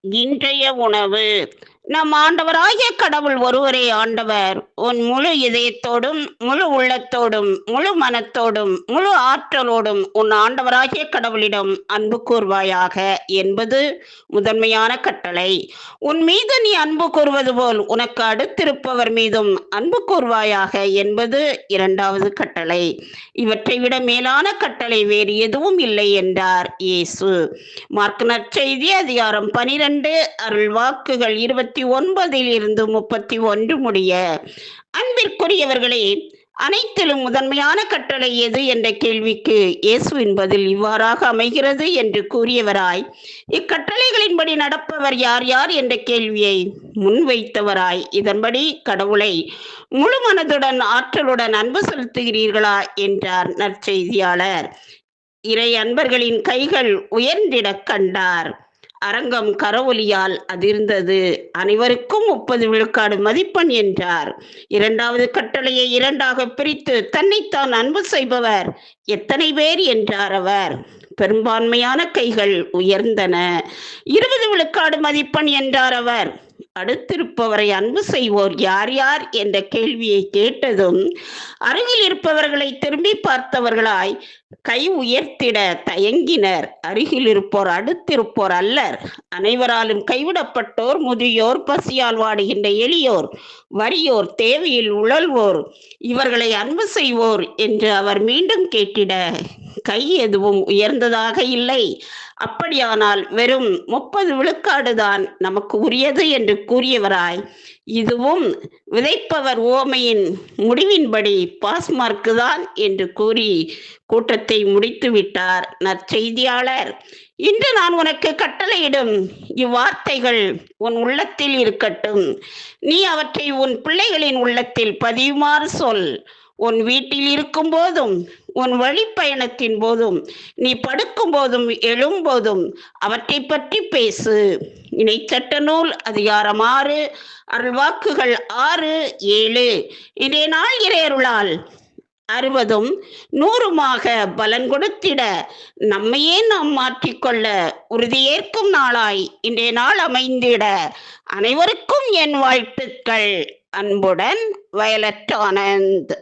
இன்றைய உணவு. நம் ஆண்டவராகிய கடவுள் ஒருவரே ஆண்டவர். உன் முழு இதயத்தோடும் முழு உள்ளத்தோடும் முழு மனத்தோடும் முழு ஆற்றலோடும் உன் ஆண்டவராகிய கடவுளிடம் அன்பு கூர்வாயாக என்பது முதன்மையான கட்டளை. உன் மீது நீ அன்பு கூறுவது போல் உனக்கு அடுத்திருப்பவர் மீதும் அன்பு கூர்வாயாக என்பது இரண்டாவது கட்டளை. இவற்றை விட மேலான கட்டளை வேறு எதுவும் இல்லை என்றார் இயேசு. மார்க் நற்செய்தி அதிகாரம் பனிரெண்டு அருள் வாக்குகள் இருபத்தி ஒன்பதில் இருந்து முப்பத்தி ஒன்று முடிய. அன்பிற்குரியவர்களே அனைத்திலும் முதன்மையான கட்டளை எது என்ற கேள்விக்கு இயேசுவின் பதில் இவ்வாறாக அமைகிறது என்று கூறியவராய் இக்கட்டளைகளின்படி நடப்பவர் யார் யார் என்ற கேள்வியை முன்வைத்தவராய் இதன்படி கடவுளை முழு மனதுடன் ஆற்றலுடன் அன்பு செலுத்துகிறீர்களா என்றார் நற்செய்தியாளர். இறை அன்பர்களின் கைகள் உயர்ந்திடக் கண்டார். அரங்கம் கரவொலியால் அதிர்ந்தது. அனைவருக்கும் முப்பது விழுக்காடு மதிப்பெண் என்றார். இரண்டாவது கட்டளையை இரண்டாக பிரித்து தன்னைத்தான் அன்பு செய்பவர் எத்தனை பேர் என்றார் அவர். பெரும்பான்மையான கைகள் உயர்ந்தன. இருபது விழுக்காடு மதிப்பெண் என்றார் அவர். அடுத்திருப்பவரை அன்பு செய்வோர் யார் யார் என்ற கேள்வியை கேட்டதும் அருகில் இருப்பவர்களை திரும்பி பார்த்தவர்களாய் கை உயர்த்திட தயங்கினர். அருகில் இருப்போர் அடுத்திருப்போர் அல்லர். அனைவராலும் கைவிடப்பட்டோர் முதியோர் பசியால் வாடுகின்ற எளியோர் வறியோர் தேவையில் உழல்வோர் இவர்களை அன்பு செய்வோர் என்று அவர் மீண்டும் கேட்டிட கை எதுவும் உயர்ந்ததாக இல்லை. அப்படியானால் வெறும் முப்பது விழுக்காடு தான் நமக்கு உரியது என்று கூறியவராய். இதுவும் விதைப்பவர் ஓமையின் முடிவின்படி பாஸ்மார்க்கு தான் என்று கூறி கூட்டத்தை முடித்து விட்டார் நற்செய்தியாளர். இன்று நான் உனக்கு கட்டளையிடும் இவ்வார்த்தைகள் உன் உள்ளத்தில் இருக்கட்டும். நீ அவற்றை உன் பிள்ளைகளின் உள்ளத்தில் பதியுமாறு சொல். உன் வீட்டில் இருக்கும் போதும் உன் வழிப்பயணத்தின் போதும் நீ படுக்கும் போதும் எழும்போதும் அவற்றை பற்றி பேசு. இணைச்சட்ட நூல் அதிகாரம் ஆறு அருள்வாக்குகள் ஆறு ஏழு. இன்றைய நாள் இறையருளால் அறுபதும் நூறுமாக பலன் கொடுத்திட நம்மையே நாம் மாற்றிக்கொள்ள உறுதியேற்கும் நாளாய் இன்றைய நாள் அமைந்திட அனைவருக்கும் என் வாழ்த்துக்கள். அன்புடன் வயலட் ஆனந்த்.